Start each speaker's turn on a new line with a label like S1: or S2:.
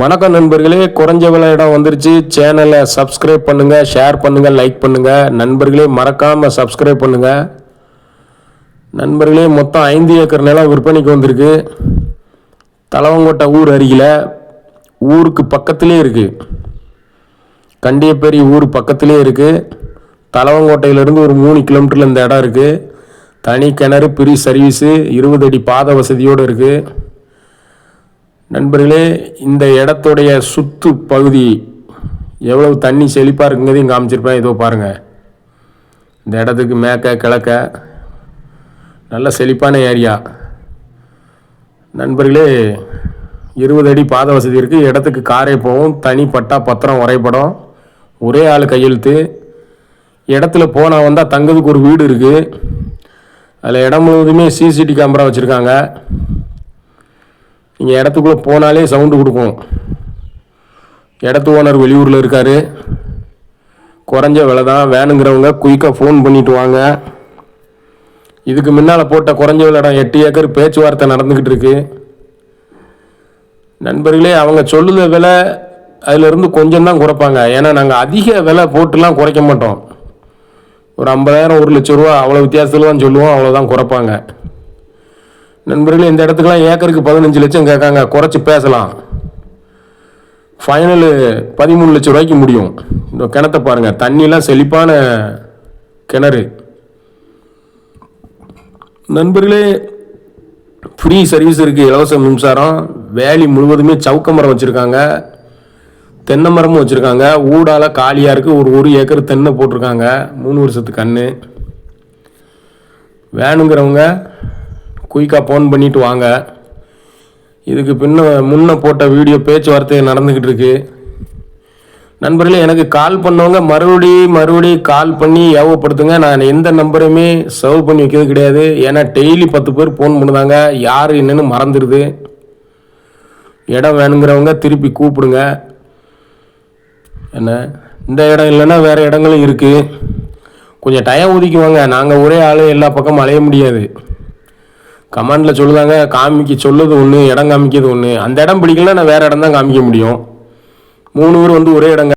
S1: வணக்கம் நண்பர்களே குறைஞ்ச விலை இடம் வந்துருச்சு. சேனலை சப்ஸ்கிரைப் பண்ணுங்கள் ஷேர் பண்ணுங்கள் லைக் பண்ணுங்கள் நண்பர்களே மறக்காமல் சப்ஸ்கிரைப் பண்ணுங்கள் நண்பர்களே மொத்தம் ஐந்து ஏக்கர் நிலம் விற்பனைக்கு வந்திருக்கு. தலவங்கோட்டை ஊர் அருகில் ஊருக்கு பக்கத்திலே இருக்குது கண்டியப்பேரி ஊர் பக்கத்திலே இருக்குது தலவங்கோட்டையிலேருந்து ஒரு மூணு கிலோமீட்டரில் இந்த இடம் இருக்குது தனி கிணறு பிரி சர்வீஸு இருபது அடி பாத வசதியோடு இருக்குது நண்பர்களே இந்த இடத்துடைய சுத்து பகுதி எவ்வளவு தண்ணி செழிப்பாக இருக்குங்கிறதையும் காமிச்சிருப்பேன். இதோ பாருங்கள் இந்த இடத்துக்கு மேக்க கிழக்க நல்ல செழிப்பான ஏரியா. நண்பர்களே இருபது அடி பாத வசதி இருக்குது இடத்துக்கு காரே போகும். தனி பட்டா பத்திரம் வரைபடம். ஒரே ஆள் கையெழுத்து. இடத்துல போனால் வந்தால் தங்குறதுக்கு ஒரு வீடு இருக்குது அதில் இடம் முழுவதுமே சிசிடி கேமரா வச்சுருக்காங்க. நீங்கள் இடத்துக்குள்ளே போனாலே சவுண்டு கொடுக்கும். இடத்து ஓனர் வெளியூரில் இருக்கார். குறைஞ்ச விலை தான். வேணுங்கிறவங்க குயிக்காக ஃபோன் பண்ணிட்டு வாங்க. இதுக்கு முன்னால் போட்ட குறைஞ்ச விலை இடம் எட்டு ஏக்கர் பேச்சுவார்த்தை நடந்துக்கிட்டு இருக்கு. நண்பர்களே அவங்க சொல்லுத விலை அதிலிருந்து கொஞ்சம் தான் குறைப்பாங்க. ஏன்னா நாங்கள் அதிக விலை போட்டுலாம் குறைக்க மாட்டோம். ஒரு ஐம்பதாயிரம் ஒரு லட்ச ரூபா அவ்வளோ வித்தியாசத்தில் தான் சொல்லுவோம். அவ்வளோதான் குறைப்பாங்க. நண்பர்களே இந்த இடத்துக்குலாம் ஏக்கருக்கு பதினஞ்சு லட்சம் கேட்காங்க. குறைச்சி பேசலாம். ஃபைனலு பதிமூணு லட்சம் ரூபாய்க்கு முடியும். இந்த கிணத்தை பாருங்கள் தண்ணியெலாம் செழிப்பான கிணறு. நண்பர்களே ஃப்ரீ சர்வீஸ் இருக்குது இலவச மின்சாரம். வேலி முழுவதுமே சவுக்க மரம் வச்சுருக்காங்க. தென்னை மரமும் வச்சுருக்காங்க. ஊடால் காலியாக இருக்குது ஒரு ஒரு ஏக்கர் தென்னை போட்டிருக்காங்க. மூணு வருஷத்துக்கு கன்று வேணுங்கிறவங்க குயிக்காக ஃபோன் பண்ணிட்டு வாங்க. இதுக்கு பின்ன முன்ன போட்ட வீடியோ பேச்சுவார்த்தை நடந்துக்கிட்டு இருக்கு. நண்பர்களே எனக்கு கால் பண்ணவங்க மறுபடி மறுபடி கால் பண்ணி ஏவப்படுத்துங்க. நான் எந்த நம்பருமே சர்வ் பண்ணி வைக்கிறது கிடையாது. ஏன்னா டெய்லி பத்து பேர் ஃபோன் பண்ணுதாங்க. யார் என்னன்னு மறந்துடுது இடம் வேணுங்கிறவங்க திருப்பி கூப்பிடுங்க. என்ன? இந்த இடம் இல்லைன்னா வேறு இடங்களும் இருக்குது கொஞ்சம் டைம் ஒதுக்குவாங்க நாங்கள் ஒரே ஆள் எல்லா பக்கமும் அலைய முடியாது. கமாண்டில் சொல்லுதாங்க காமிக்க சொல்லுது ஒன்று இடம் காமிக்கிறது ஒன்று அந்த இடம் பிடிக்கலன்னா நான் வேறு இடம் தான் காமிக்க முடியும். மூணு பேர் வந்து ஒரே இடம்